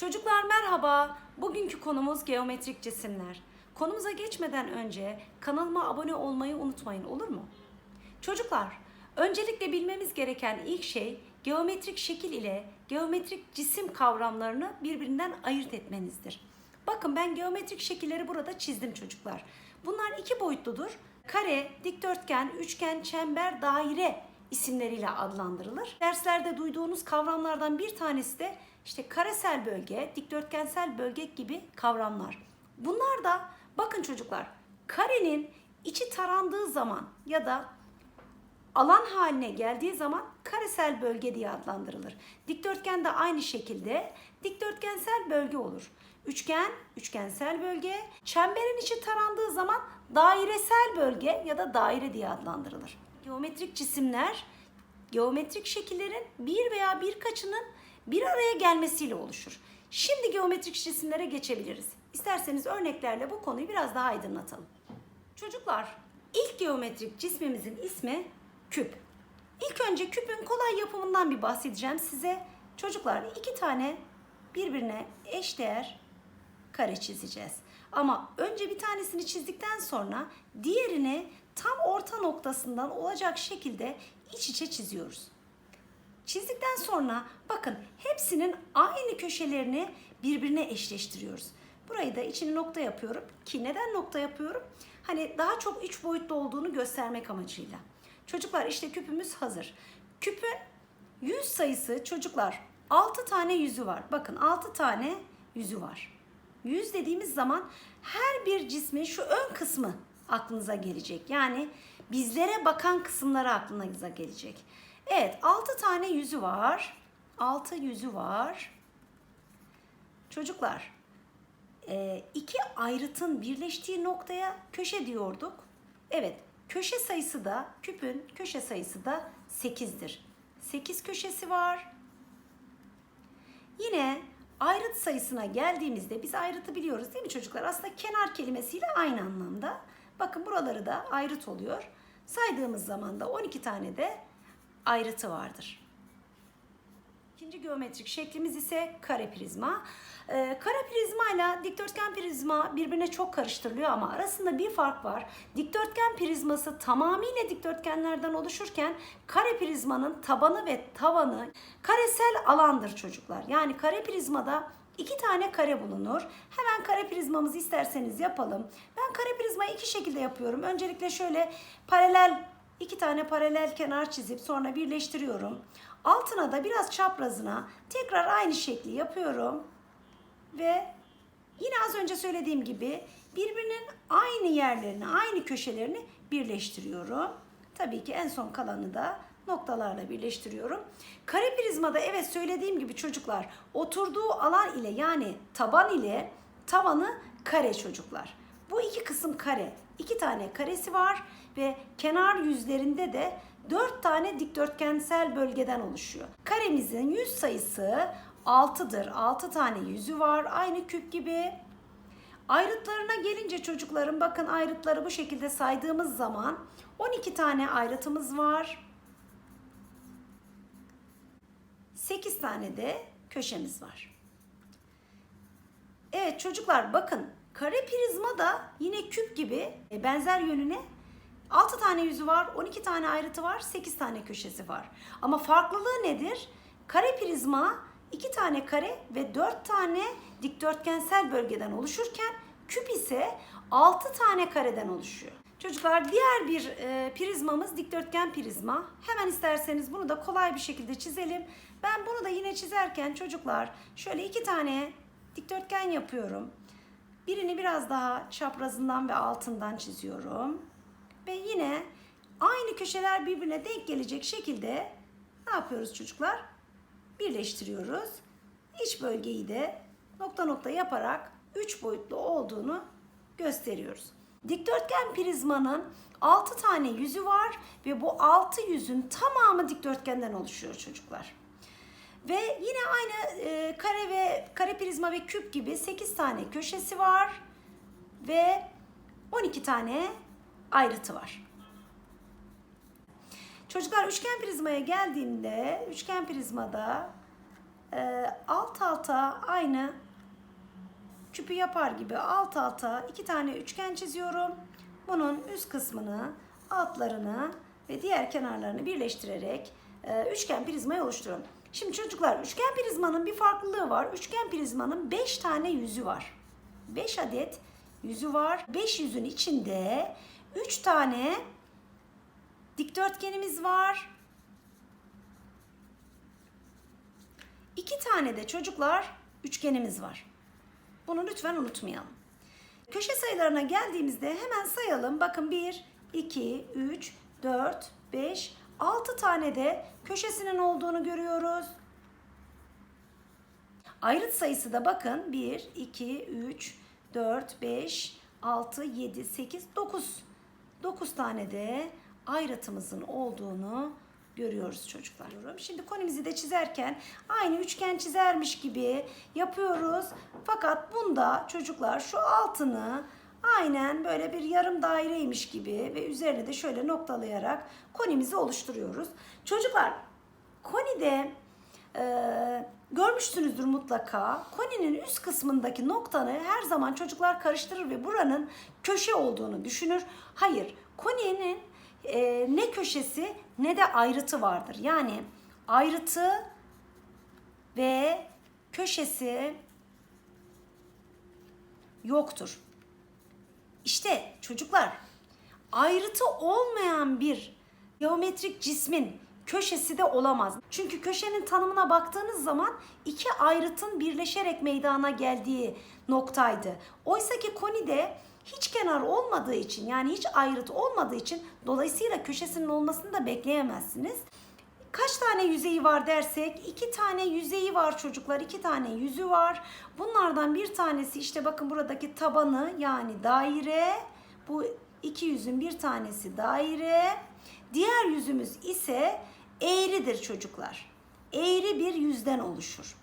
Çocuklar merhaba. Bugünkü konumuz geometrik cisimler. Konumuza geçmeden önce kanalıma abone olmayı unutmayın olur mu? Çocuklar, öncelikle bilmemiz gereken ilk şey geometrik şekil ile geometrik cisim kavramlarını birbirinden ayırt etmenizdir. Bakın ben geometrik şekilleri burada çizdim çocuklar. Bunlar iki boyutludur. Kare, dikdörtgen, üçgen, çember, daire isimleriyle adlandırılır. Derslerde duyduğunuz kavramlardan bir tanesi de işte karesel bölge, dikdörtgensel bölge gibi kavramlar. Bunlar da bakın çocuklar karenin içi tarandığı zaman ya da alan haline geldiği zaman karesel bölge diye adlandırılır. Dikdörtgen de aynı şekilde dikdörtgensel bölge olur. Üçgen, üçgensel bölge, çemberin içi tarandığı zaman dairesel bölge ya da daire diye adlandırılır. Geometrik cisimler geometrik şekillerin bir veya birkaçının bir araya gelmesiyle oluşur. Şimdi geometrik cisimlere geçebiliriz. İsterseniz örneklerle bu konuyu biraz daha aydınlatalım. Çocuklar, ilk geometrik cismimizin ismi küp. İlk önce küpün kolay yapımından bir bahsedeceğim size. Çocuklar iki tane birbirine eşdeğer kare çizeceğiz. Ama önce bir tanesini çizdikten sonra diğerini tam orta noktasından olacak şekilde iç içe çiziyoruz. Çizdikten sonra bakın hepsinin aynı köşelerini birbirine eşleştiriyoruz. Burayı da içini nokta yapıyorum ki neden nokta yapıyorum? Hani daha çok üç boyutlu olduğunu göstermek amacıyla. Çocuklar işte küpümüz hazır. Küpün yüz sayısı çocuklar 6 tane yüzü var. Bakın 6 tane yüzü var. Yüz dediğimiz zaman her bir cismin şu ön kısmı aklınıza gelecek. Yani bizlere bakan kısımları aklınıza gelecek. Evet 6 tane yüzü var. 6 yüzü var. Çocuklar e, iki ayrıtın birleştiği noktaya köşe diyorduk. Evet köşe sayısı da küpün köşe sayısı da 8'dir. 8 köşesi var. Yine ayrıt sayısına geldiğimizde biz ayrıtı biliyoruz değil mi çocuklar? Aslında kenar kelimesiyle aynı anlamda. Bakın buraları da ayrıt oluyor. Saydığımız zaman da 12 tane de ayrıtı vardır. İkinci geometrik şeklimiz ise kare prizma. Ee, kare prizma ile dikdörtgen prizma birbirine çok karıştırılıyor ama arasında bir fark var. Dikdörtgen prizması tamamıyla dikdörtgenlerden oluşurken kare prizmanın tabanı ve tavanı karesel alandır çocuklar. Yani kare prizmada iki tane kare bulunur. Hemen kare prizmamızı isterseniz yapalım. Ben kare prizmayı iki şekilde yapıyorum. Öncelikle şöyle paralel iki tane paralel kenar çizip sonra birleştiriyorum. Altına da biraz çaprazına tekrar aynı şekli yapıyorum. Ve yine az önce söylediğim gibi birbirinin aynı yerlerini, aynı köşelerini birleştiriyorum. Tabii ki en son kalanı da noktalarla birleştiriyorum. Kare prizmada evet söylediğim gibi çocuklar oturduğu alan ile yani taban ile tavanı kare çocuklar. Bu iki kısım kare. iki tane karesi var ve kenar yüzlerinde de dört tane dikdörtgensel bölgeden oluşuyor. Karemizin yüz sayısı 6'dır. 6 tane yüzü var. Aynı küp gibi. Ayrıtlarına gelince çocuklarım bakın ayrıtları bu şekilde saydığımız zaman 12 tane ayrıtımız var. 8 tane de köşemiz var. Evet çocuklar bakın kare prizma da yine küp gibi e, benzer yönüne 6 tane yüzü var, 12 tane ayrıtı var, 8 tane köşesi var. Ama farklılığı nedir? Kare prizma 2 tane kare ve 4 tane dikdörtgensel bölgeden oluşurken küp ise 6 tane kareden oluşuyor. Çocuklar diğer bir e, prizmamız dikdörtgen prizma. Hemen isterseniz bunu da kolay bir şekilde çizelim. Ben bunu da yine çizerken çocuklar şöyle iki tane dikdörtgen yapıyorum. Birini biraz daha çaprazından ve altından çiziyorum. Ve yine aynı köşeler birbirine denk gelecek şekilde ne yapıyoruz çocuklar? Birleştiriyoruz. İç bölgeyi de nokta nokta yaparak üç boyutlu olduğunu gösteriyoruz. Dikdörtgen prizmanın 6 tane yüzü var ve bu 6 yüzün tamamı dikdörtgenden oluşuyor çocuklar. Ve yine aynı e, kare ve kare prizma ve küp gibi 8 tane köşesi var ve 12 tane ayrıtı var. Çocuklar üçgen prizmaya geldiğinde üçgen prizmada e, alt alta aynı küpü yapar gibi alt alta iki tane üçgen çiziyorum. Bunun üst kısmını, altlarını ve diğer kenarlarını birleştirerek e, üçgen prizmayı oluşturuyorum. Şimdi çocuklar üçgen prizmanın bir farklılığı var. Üçgen prizmanın 5 tane yüzü var. 5 adet yüzü var. 5 yüzün içinde 3 tane dikdörtgenimiz var. 2 tane de çocuklar üçgenimiz var. Bunu lütfen unutmayalım. Köşe sayılarına geldiğimizde hemen sayalım. Bakın 1, 2, 3, 4, 5, 6 tane de köşesinin olduğunu görüyoruz. Ayrıt sayısı da bakın 1, 2, 3, 4, 5, 6, 7, 8, 9. 9 tane de ayrıtımızın olduğunu görüyoruz çocuklar. Şimdi konimizi de çizerken aynı üçgen çizermiş gibi yapıyoruz. Fakat bunda çocuklar şu altını aynen böyle bir yarım daireymiş gibi ve üzerine de şöyle noktalayarak konimizi oluşturuyoruz. Çocuklar konide görmüşsünüzdür mutlaka. Koninin üst kısmındaki noktanı her zaman çocuklar karıştırır ve buranın köşe olduğunu düşünür. Hayır, koninin e, ne köşesi ne de ayrıtı vardır. Yani ayrıtı ve köşesi yoktur. İşte çocuklar ayrıtı olmayan bir geometrik cismin köşesi de olamaz. Çünkü köşenin tanımına baktığınız zaman iki ayrıtın birleşerek meydana geldiği noktaydı. Oysa ki konide hiç kenar olmadığı için yani hiç ayrıt olmadığı için dolayısıyla köşesinin olmasını da bekleyemezsiniz. Kaç tane yüzeyi var dersek iki tane yüzeyi var çocuklar iki tane yüzü var. Bunlardan bir tanesi işte bakın buradaki tabanı yani daire bu iki yüzün bir tanesi daire. Diğer yüzümüz ise eğridir çocuklar. Eğri bir yüzden oluşur.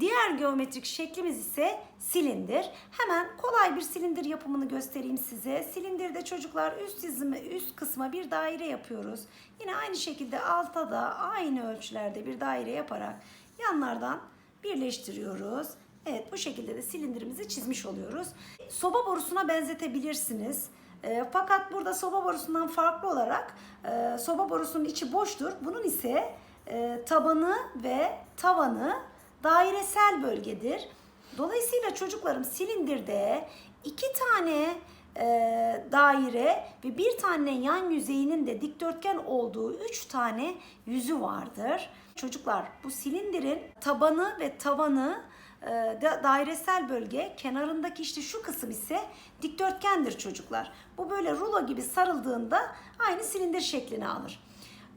Diğer geometrik şeklimiz ise silindir. Hemen kolay bir silindir yapımını göstereyim size. Silindirde çocuklar üst dizime, üst kısma bir daire yapıyoruz. Yine aynı şekilde alta da aynı ölçülerde bir daire yaparak yanlardan birleştiriyoruz. Evet bu şekilde de silindirimizi çizmiş oluyoruz. Soba borusuna benzetebilirsiniz. E, fakat burada soba borusundan farklı olarak e, soba borusunun içi boştur. Bunun ise e, tabanı ve tavanı dairesel bölgedir. Dolayısıyla çocuklarım silindirde iki tane e, daire ve bir tane yan yüzeyinin de dikdörtgen olduğu üç tane yüzü vardır. Çocuklar bu silindirin tabanı ve tavanı dairesel bölge kenarındaki işte şu kısım ise dikdörtgendir çocuklar. Bu böyle rulo gibi sarıldığında aynı silindir şeklini alır.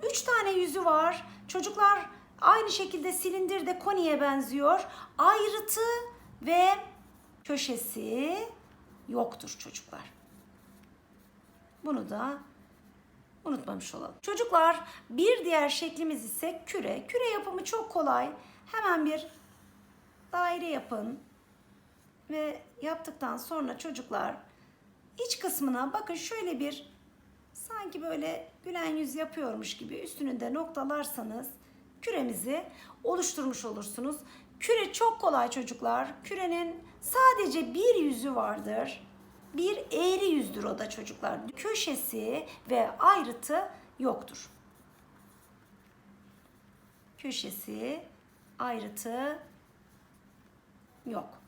Üç tane yüzü var. Çocuklar aynı şekilde silindir de koniye benziyor. Ayrıtı ve köşesi yoktur çocuklar. Bunu da unutmamış olalım. Çocuklar bir diğer şeklimiz ise küre. Küre yapımı çok kolay. Hemen bir daire yapın. Ve yaptıktan sonra çocuklar iç kısmına bakın şöyle bir sanki böyle gülen yüz yapıyormuş gibi üstünü de noktalarsanız küremizi oluşturmuş olursunuz. Küre çok kolay çocuklar. Kürenin sadece bir yüzü vardır. Bir eğri yüzdür o da çocuklar. Köşesi ve ayrıtı yoktur. Köşesi, ayrıtı yok.